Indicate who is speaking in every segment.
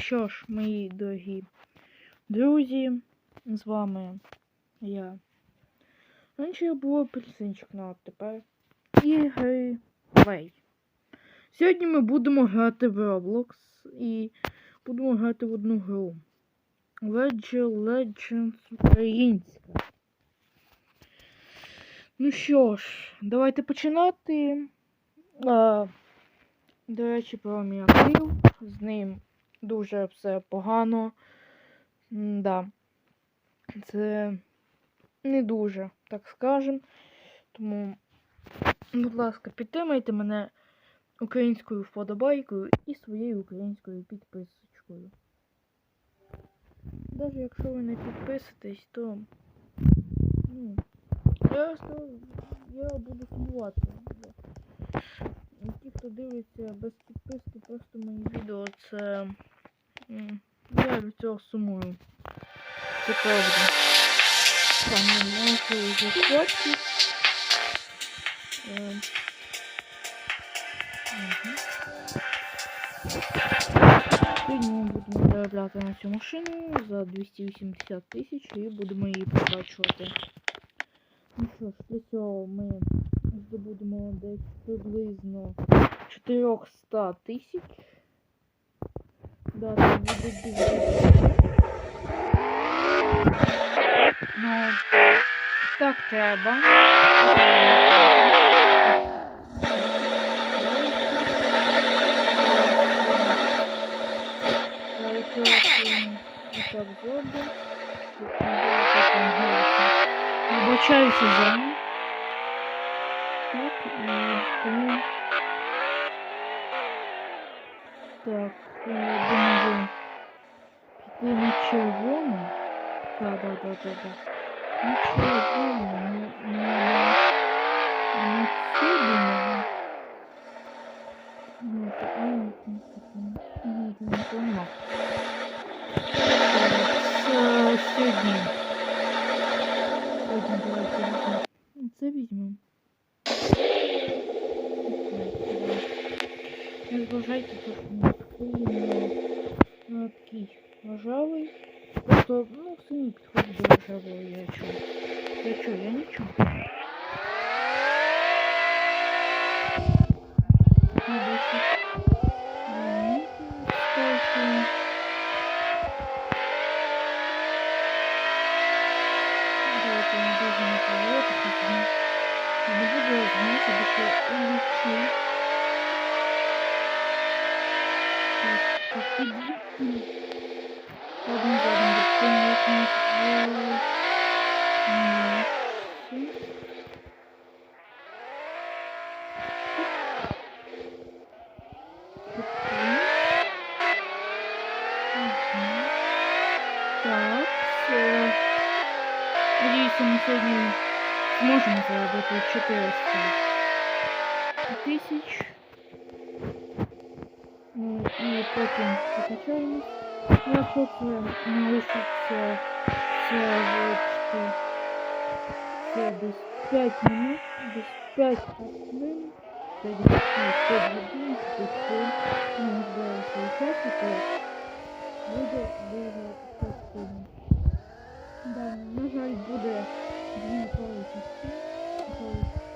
Speaker 1: що ж, мої дорогі друзі, з вами я. Раніше я був апельсинчик, ну а тепер ігри Плей. Сьогодні ми будемо грати в Roblox і будемо грати в одну гру. Legend Legends українська. Ну що ж, давайте починати. А, до речі, про мій актив. З ним дуже все погано. Да. Це не дуже, так скажем. Тому, будь ласка, підтримайте мене українською вподобайкою і своєю українською підписочкою. Навіть якщо ви не підписуєтесь, то ну, я, я буду сумувати. Ті, хто дивиться без підписки просто мої відео, це м, я від цього сумую. Це правда. Там не можу. Сьогодні будемо заробляти на цю машину за 280 тисяч і будемо її прокачувати. Ну що ж, для цього ми здобудемо десь приблизно 400 тисяч. Да, там не Ну, так треба. А так, зоби. Обучаюсь уже. Так, и... Так, я думаю... И ничего не, Да, да, да, да, да. Ничего не, не... не... не особенного. Ну, это... не это... Не не понял. Сегодня. Сегодня давайте возьмем. Це візьмемо. Розважайте, то, що ми Просто, ну, самі до рожавого, я чую. Я чую, я не чую. Ну, десять. Так, все. Надеюсь, мы сегодня сможем заработать 400 тысяч. Ну, и потом покачаемся. Я тут научиться все без 5 минут, без 5 минут. 5 Да, на жаль, буде дві половини.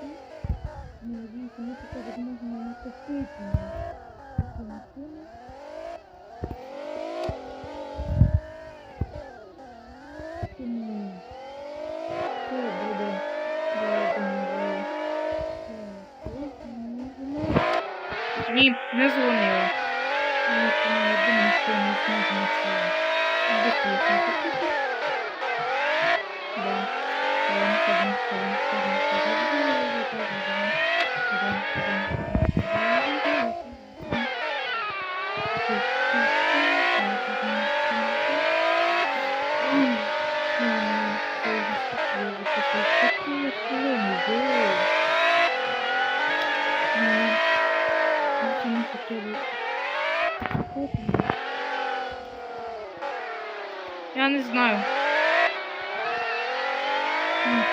Speaker 1: Ні, не дзвонила. Ну, я думаю, що не зможемо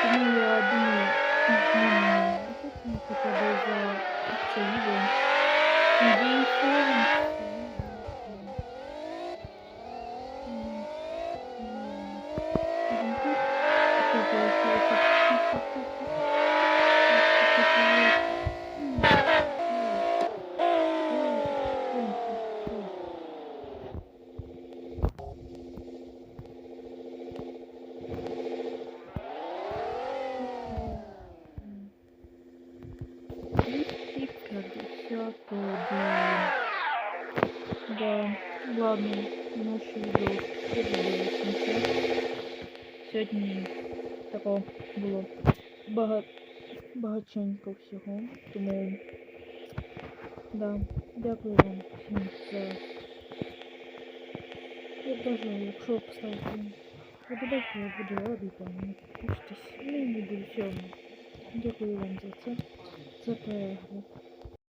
Speaker 1: змінюю одну змінюю. Тут не треба за це відео. Дякую. Да, ладно, наше підбили кінця. Сьогодні такого було бага... багаченько всього, тому да, дякую вам всім за. Я даже, якщо поставити подобайку, я буду радий там, не ну не буду все. Дякую вам за це, за перегляд.